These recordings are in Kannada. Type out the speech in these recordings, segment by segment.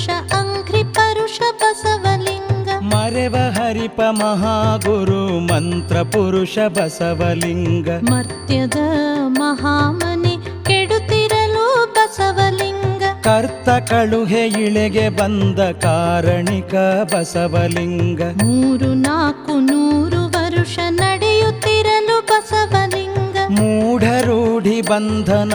ಪುರುಷ ಅಂಕ್ರಿ ಪರುಷ ಬಸವಲಿಂಗ. ಮರೆವ ಹರಿಪ ಮಹಾಗುರು ಮಂತ್ರ ಪುರುಷ ಬಸವಲಿಂಗ. ಮರ್ತ್ಯದ ಮಹಾಮನಿ ಕೆಡುತ್ತಿರಲು ಬಸವಲಿಂಗ. ಕರ್ತ ಕಳುಹೆ ಇಳೆಗೆ ಬಂದ ಕಾರಣಿಕ ಬಸವಲಿಂಗ. ಮೂರು ನಾಲ್ಕು ನೂರು ವರುಷ ನಡೆಯುತ್ತ ಮೂಢರೂಢಿ ಬಂಧನ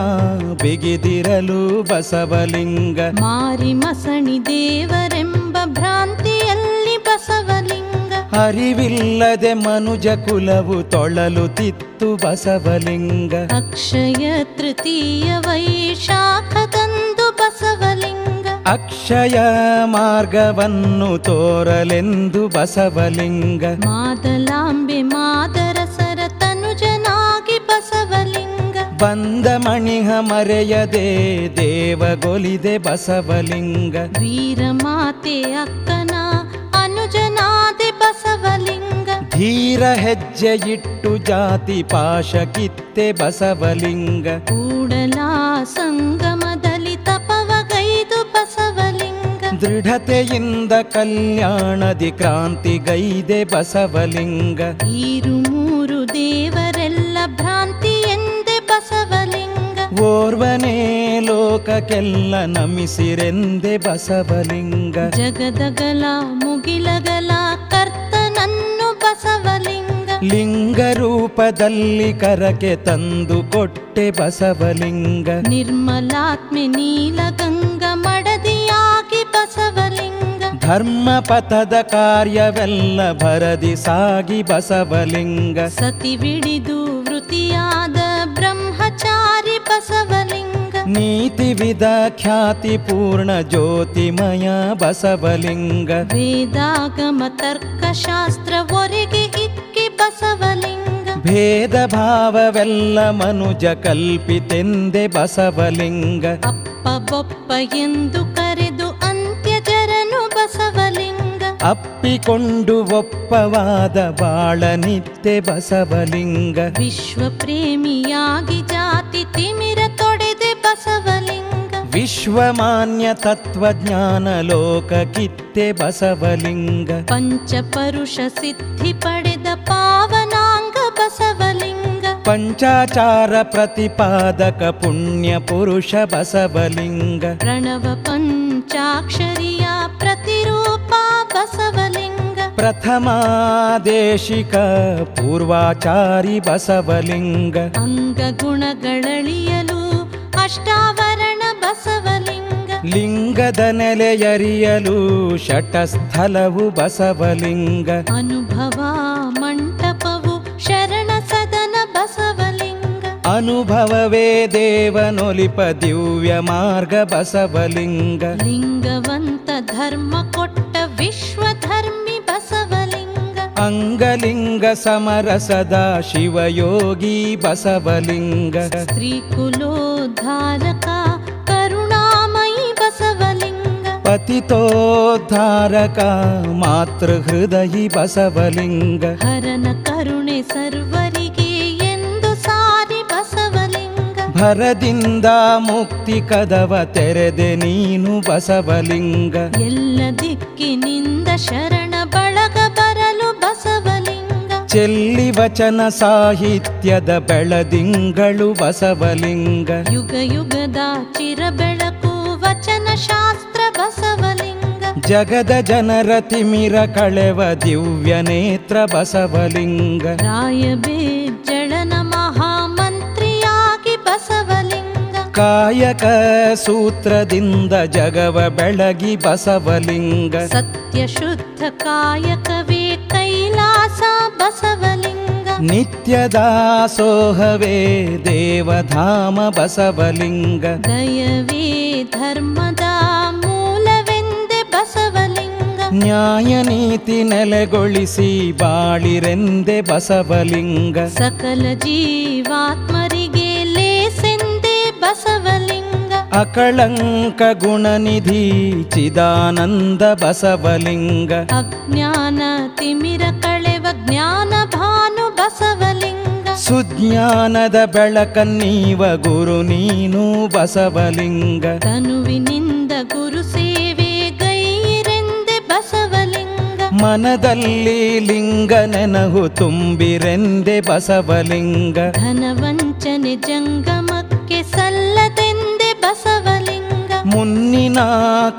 ಬಿಗಿದಿರಲು ಬಸವಲಿಂಗ. ಮಾರಿ ಮಸಣಿ ದೇವರೆಂಬ ಭ್ರಾಂತಿಯಲ್ಲಿ ಬಸವಲಿಂಗ. ಅರಿವಿಲ್ಲದೆ ಮನುಜ ಕುಲವು ತೊಳಲುತ್ತಿತ್ತು ಬಸವಲಿಂಗ. ಅಕ್ಷಯ ತೃತೀಯ ವೈಶಾಖದಂದು ಬಸವಲಿಂಗ. ಅಕ್ಷಯ ಮಾರ್ಗವನ್ನು ತೋರಲೆಂದು ಬಸವಲಿಂಗ. ಮಾದಲಾಂಬೆ ಮಾದರಸರ ಬಂದ ಮಣಿಹ ಮರೆಯದೆ ದೇವಗೊಲಿದೆ ಬಸವಲಿಂಗ. ವೀರಮಾತೆ ಅಕ್ಕನ ಅನುಜನಾದೆ ಬಸವಲಿಂಗ. ಧೀರ ಹೆಜ್ಜೆ ಇಟ್ಟು ಜಾತಿ ಪಾಶ ಕಿತ್ತೆ ಬಸವಲಿಂಗ. ಕೂಡಲ ಸಂಗಮದಲ್ಲಿ ತಪವಗೈದು ಬಸವಲಿಂಗ. ದೃಢತೆಯಿಂದ ಕಲ್ಯಾಣದಿ ಕ್ರಾಂತಿಗೈದೆ ಬಸವಲಿಂಗ. ಈರು ಮೂರು ದೇವರೆಲ್ಲ ಓರ್ವನೇ ಲೋಕಕ್ಕೆಲ್ಲ ನಮಿಸಿರೆಂದೆ ಬಸವಲಿಂಗ. ಜಗದಗಲ ಮುಗಿಲಗಲ ಕರ್ತನನ್ನು ಬಸವಲಿಂಗ. ಲಿಂಗ ರೂಪದಲ್ಲಿ ಕರಕೆ ತಂದು ಕೊಟ್ಟೆ ಬಸವಲಿಂಗ. ನಿರ್ಮಲಾತ್ಮೆ ನೀಲಗಂಗ ಮಡದಿಯಾಗಿ ಬಸವಲಿಂಗ. ಧರ್ಮ ಪಥದ ಕಾರ್ಯವೆಲ್ಲ ಭರದಿ ಸಾಗಿ ಬಸವಲಿಂಗ. ಸತಿ ಬಿಡಿದು ವೃತಿಯಾದ ಬ್ರಹ್ಮಚಾರಿ. ಬಸವಲಿಂಗ. ನೀತಿ ವಿದ ಖ್ಯಾತಿ ಪೂರ್ಣ ಜ್ಯೋತಿಮಯ ಬಸವಲಿಂಗ. ವೇದಾಗಮ ತರ್ಕಶಾಸ್ತ್ರ ಒರೆಗೆ ಇಕ್ಕಿ ಬಸವಲಿಂಗ. ಭೇದ ಭಾವವೆಲ್ಲ ಮನುಜ ಕಲ್ಪಿತೆಂದೆ ಬಸವಲಿಂಗ. ಅಪ್ಪ ಬೊಪ್ಪ ಎಂದು ಕರೆದು ಅಂತ್ಯಜರನು ಬಸವಲಿಂಗ. ಅಪ್ಪಿಕೊಂಡು ಒಪ್ಪವಾದ ಬಾಳ ನಿತ್ಯ ಬಸವಲಿಂಗ. ವಿಶ್ವ ಪ್ರೇಮಿಯಾಗಿ ಜಾತಿ ತಿಮಿರ ತೊಡೆದೆ ಬಸವಲಿಂಗ ವಿಶ್ವಮಾನ್ಯ ತತ್ವಜ್ಞಾನ ಲೋಕ ಕಿತ್ತೆ ಬಸವಲಿಂಗ ಪಂಚಪರುಷ ಸಿದ್ಧಿ ಪಡೆದ ಪಾವನಾಂಗ ಬಸವಲಿಂಗ ಪಂಚಾಚಾರ ಪ್ರತಿಪಾದಕ ಪುಣ್ಯ ಪುರುಷ ಬಸವಲಿಂಗ ಪ್ರಣವ ಪಂಚಾಕ್ಷರಿಯ ಪ್ರಥಮಾದೇಶಿಕ ಪೂರ್ವಾಚಾರಿ ಬಸವಲಿಂಗ. ಅಂಗಗುಣಗಳಳಿಯಲು ಅಷ್ಟಾವರಣ ಬಸವಲಿಂಗ. ಲಿಂಗದ ನೆಲೆಯರಿಯಲು ಶಟಸ್ಥಲವು ಬಸವಲಿಂಗ. ಅನುಭವ ಮಂಟಪವು ಶರಣ ಸದನ ಬಸವಲಿಂಗ. ಅನುಭವವೇ ದೇವನೊಲಿಪ ದಿವ್ಯ ಮಾರ್ಗ ಬಸವಲಿಂಗ. ಲಿಂಗವಂತ ಧರ್ಮ ಕೊಟ್ಟ ವಿಶ್ವಧರ್ಮಿ ಬಸವಲಿಂಗ ಅಂಗಲಿಂಗ ಸಮರಸದ ಶಿವಯೋಗಿ ಬಸವಲಿಂಗ. ಸ್ತ್ರೀಕುಲೋದ್ಧಾರಕ ಕರುಣಾಮಯಿ ಬಸವಲಿಂಗ. ಪತಿತೋದ್ಧಾರಕ ಮಾತೃಹೃದಯಿ ಬಸವಲಿಂಗ. ಹರನ ಕರುಣೆ ಸರ್ವರಿಗೆ ಎಂದು ಸಾರಿ ಬಸವಲಿಂಗ. ಭರದಿಂದ ಮುಕ್ತಿ ಕದವ ತೆರೆದೆ ನೀನು ಬಸವಲಿಂಗ. ಎಲ್ಲ ದಿಕ್ಕಿನಿಂದ ಶರಣ ಚೆಲ್ಲಿ ವಚನ ಸಾಹಿತ್ಯದ ಬೆಳದಿಂಗಳು ಬಸವಲಿಂಗ. ಯುಗ ಯುಗದ ಚಿರ ಬೆಳಕು ವಚನ ಶಾಸ್ತ್ರ ಬಸವಲಿಂಗ. ಜಗದ ಜನರ ತಿಮಿರ ಕಳೆವ ದಿವ್ಯ ನೇತ್ರ ಬಸವಲಿಂಗ. ರಾಯಬೇ ಕಾಯಕ ಸೂತ್ರದಿಂದ ಜಗವ ಬೆಳಗಿ ಬಸವಲಿಂಗ. ಸತ್ಯ ಶುದ್ಧ ಕಾಯಕವೇ ಕೈಲಾಸ ಬಸವಲಿಂಗ. ನಿತ್ಯ ದಾಸೋಹವೇ ದೇವಧಾಮ ಬಸವಲಿಂಗ. ದಯವೇ ಧರ್ಮದ ಮೂಲವೆಂದೆ ಬಸವಲಿಂಗ. ನ್ಯಾಯ ನೀತಿ ನೆಲೆಗೊಳಿಸಿ ಬಾಳಿರೆಂದೆ ಬಸವಲಿಂಗ. ಸಕಲ ಲೇಸೆಂದೆ ಬಸವಲಿಂಗ. ಅಕಳಂಕ ಗುಣನಿಧಿ ಚಿದಾನಂದ ಬಸವಲಿಂಗ. ಅಜ್ಞಾನ ತಿಮಿರ ಕಳೆವ ಜ್ಞಾನ ಭಾನು ಬಸವಲಿಂಗ. ಸುಜ್ಞಾನದ ಬೆಳಕನ್ನೀವ ಗುರು ನೀನು ಬಸವಲಿಂಗ. ತನುವಿನಿಂದ ಗುರು ಸೇವೆ ಗೈರೆಂದೆ ಬಸವಲಿಂಗ. ಮನದಲ್ಲಿ ಲಿಂಗ ನೆನಹು ತುಂಬಿರೆಂದೆ ಬಸವಲಿಂಗ. ಧನವಂಚನೆ ಜಂಗಮಕ್ಕೆ ಮುನ್ನಿನ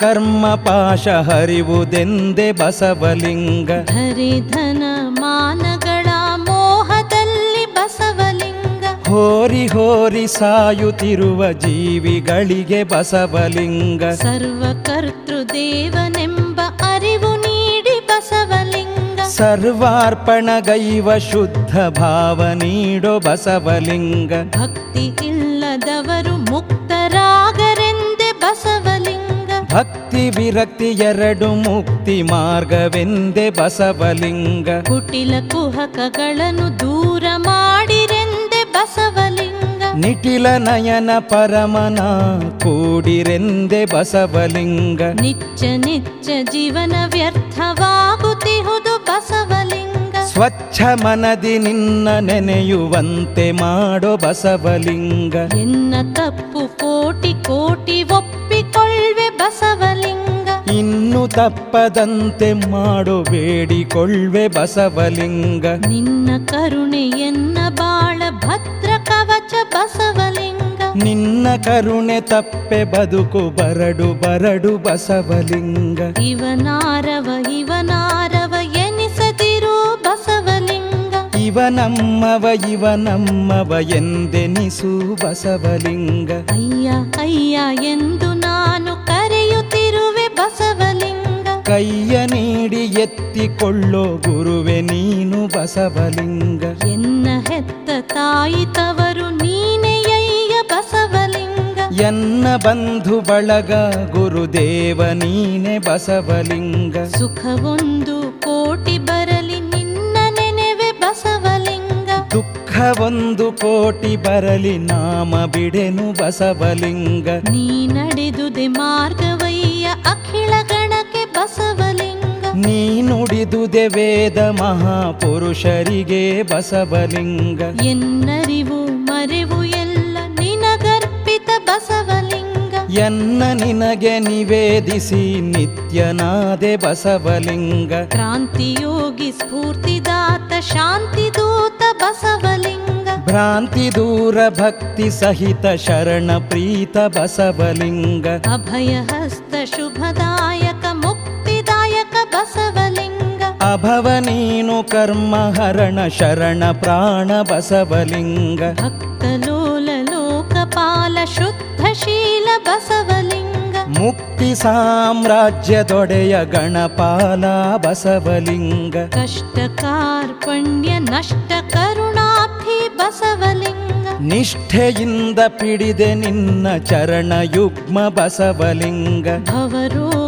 ಕರ್ಮ ಪಾಶ ಹರಿವುದೆಂದೆ ಬಸವಲಿಂಗ. ಹರಿಧನ ಧನ ಮಾನಗಳ ಮೋಹದಲ್ಲಿ ಬಸವಲಿಂಗ. ಹೋರಿ ಹೋರಿ ಸಾಯುತ್ತಿರುವ ಜೀವಿಗಳಿಗೆ ಬಸವಲಿಂಗ. ಸರ್ವಕರ್ತೃ ದೇವನೆಂಬ ಅರಿವು ನೀಡಿ ಬಸವಲಿಂಗ. ಸರ್ವಾರ್ಪಣಗೈವ ಶುದ್ಧ ಭಾವ ನೀಡೋ ಬಸವಲಿಂಗ. ಭಕ್ತಿ ಇಲ್ಲದವರು ಬಸವಲಿಂಗ ಭಕ್ತಿ ವಿರಕ್ತಿ ಎರಡು ಮುಕ್ತಿ ಮಾರ್ಗವೆಂದೆ ಬಸವಲಿಂಗ. ಕುಟಿಲ ಕುಹಕಗಳನ್ನು ದೂರ ಮಾಡಿರೆಂದೆ ಬಸವಲಿಂಗ. ನಿಟಿಲ ನಯನ ಪರಮನ ಕೂಡಿರೆಂದೆ ಬಸವಲಿಂಗ. ನಿಚ್ಚ ನಿಚ್ಚ ಜೀವನ ವ್ಯರ್ಥವಾಗುತ್ತಿಹುದು ಬಸವಲಿಂಗ. ಸ್ವಚ್ಛ ಮನದಿ ನಿನ್ನ ನೆನೆಯುವಂತೆ ಮಾಡೋ ಬಸವಲಿಂಗ. ಎನ್ನ ತಪ್ಪು ಕೋಟಿ ಕೋಟಿ ಇನ್ನು ತಪ್ಪದಂತೆ ಮಾಡು ಬೇಡಿಕೊಳ್ಳೆ ಬಸವಲಿಂಗ. ನಿನ್ನ ಕರುಣೆ ಎನ್ನ ಬಾಳ ಭದ್ರ ಕವಚ ಬಸವಲಿಂಗ. ನಿನ್ನ ಕರುಣೆ ತಪ್ಪೆ ಬದುಕು ಬರಡು ಬರಡು ಬಸವಲಿಂಗ. ಇವನಾರವ ಇವನಾರವ ಎನಿಸದಿರು ಬಸವಲಿಂಗ. ಇವನಮ್ಮವ ಇವನಮ್ಮವ ಎಂದೆನಿಸು ಬಸವಲಿಂಗ. ಅಯ್ಯ ಅಯ್ಯ ಎಂದು ಕೈಯ ನೀಡಿ ಎತ್ತಿಕೊಳ್ಳೋ ಗುರುವೆ ನೀನು ಬಸವಲಿಂಗ. ಎನ್ನ ಹೆತ್ತ ತಾಯಿ ತವರು ನೀನೆಯಯ್ಯ ಬಸವಲಿಂಗ. ಎನ್ನ ಬಂಧು ಬಳಗ ಗುರುದೇವ ನೀನೆ ಬಸವಲಿಂಗ. ಸುಖವೊಂದು ಕೋಟಿ ಬರಲಿ ನಿನ್ನ ನೆನೆವೆ ಬಸವಲಿಂಗ. ದುಃಖವೊಂದು ಒಂದು ಕೋಟಿ ಬರಲಿ ನಾಮ ಬಿಡೆನು ಬಸವಲಿಂಗ. ನೀ ನಡೆದುದೆ ಮಾರ್ಗವಯ್ಯ ಅಖಿಳ ಗಣಕ್ಕೆ ಬಸವಲಿಂಗ. ನೀ ನುಡಿದುದೆ ವೇದ ಮಹಾಪುರುಷರಿಗೆ ಬಸವಲಿಂಗ. ಎನ್ನರಿವು ಮರೆವು ಎಲ್ಲ ನಿನಗರ್ಪಿತ ಬಸವಲಿಂಗ. ಎನ್ನ ನಿನಗೆ ನಿವೇದಿಸಿ ನಿತ್ಯನಾದೆ ಬಸವಲಿಂಗ. ಕ್ರಾಂತಿಯೋಗಿ ಸ್ಫೂರ್ತಿದಾತ ಶಾಂತಿದೂತ ಬಸವಲಿಂಗ. ಭ್ರಾಂತಿ ದೂರ ಭಕ್ತಿ ಸಹಿತ ಶರಣ ಪ್ರೀತ ಬಸವಲಿಂಗ. ಅಭಯ ಹಸ್ತ ಶುಭದಾಯಕ ಅಭವ ನೀನು ಕರ್ಮ ಹರಣ ಶರಣ ಪ್ರಾಣ ಬಸವಲಿಂಗ. ಲೋಕಪಾಲ ಶುದ್ಧಶೀಲ ಬಸವಲಿಂಗ. ಮುಕ್ತಿ ಸಾಮ್ರಾಜ್ಯದೊಡೆಯ ಗಣಪಾಲ ಬಸವಲಿಂಗ. ಕಷ್ಟ ಕಾರ್ಪಣ್ಯ ನಷ್ಟ ಕರುಣಾಬ್ಧಿ ಬಸವಲಿಂಗ. ನಿಷ್ಠೆಯಿಂದ ಪಿಡಿದೆ ನಿನ್ನ ಚರಣ ಯುಗ್ಮ ಬಸವಲಿಂಗ. ಭವರೋಗ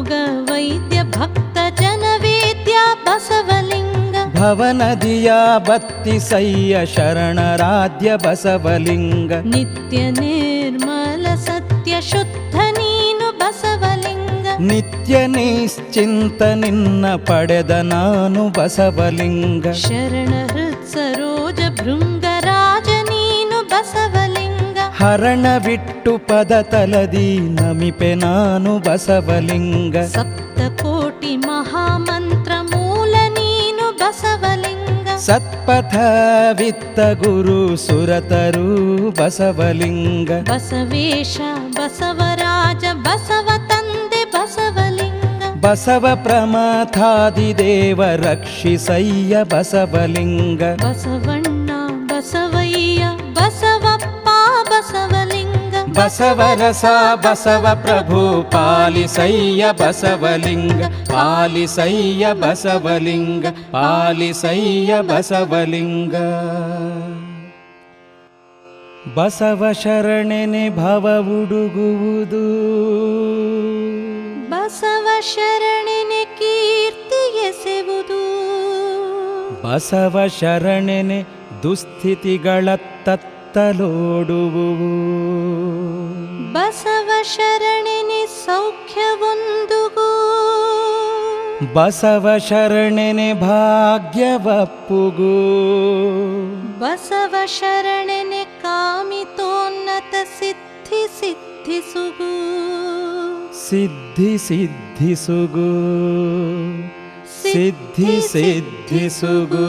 ಭವನದಿಯ ಬತ್ತಿಸಯ್ಯ ಶರಣರಾಧ್ಯ ಬಸವಲಿಂಗ. ನಿತ್ಯ ನಿರ್ಮಲ ಸತ್ಯ ಶುದ್ಧ ನೀನು ಬಸವಲಿಂಗ. ನಿತ್ಯ ನಿಶ್ಚಿಂತ ನಿನ್ನ ಪಡೆದ ನಾನು ಬಸವಲಿಂಗ. ಶರಣ ಹೃತ್ ಸರೋಜ ಭೃಂಗರಾಜ ನೀನು ಬಸವಲಿಂಗ. ಹರಣ ಬಿಟ್ಟು ಪದ ತಲದಿ ನಮಿಪೆ ನಾನು ಬಸವಲಿಂಗ. ಸಪ್ತ ಕೋಟಿ ಮಹಾಮಂತ್ರ सत्पथ वित्तगुरु सुरतरु बसवलिङ्ग बसवेश बसवराज बसव तन्दे बसवलिङ्ग। बसव प्रमाथादिदेव रक्षिसय्य बसवलिङ्ग। बसवण ಬಸವರಸ ಬಸವ ಪ್ರಭು ಪಾಲಿಸಯ್ಯ ಬಸವಲಿಂಗ ಪಾಲಿಸಯ್ಯ ಬಸವಲಿಂಗ ಪಾಲಿಸಯ್ಯ ಬಸವಲಿಂಗ. ಬಸವ ಶರಣೆನೆ ಭವ ಉಡುಗುವುದು. ಬಸವ ಶರಣೆನೆ ಕೀರ್ತಿ ಎಸೆವುದು. ಬಸವ ಶರಣೆನೆ ದುಸ್ಥಿತಿಗಳ ತತ್ತಲೋಡುವುವು रणिनि सौख्यवन्दुगो बसव शरणिनि भाग्यवगो बसव शरणिनि कामितोन्नत सिद्धि सिद्धिसुगो सिद्धि सिद्धिसुगो सिद्धि सिद्धिसुगो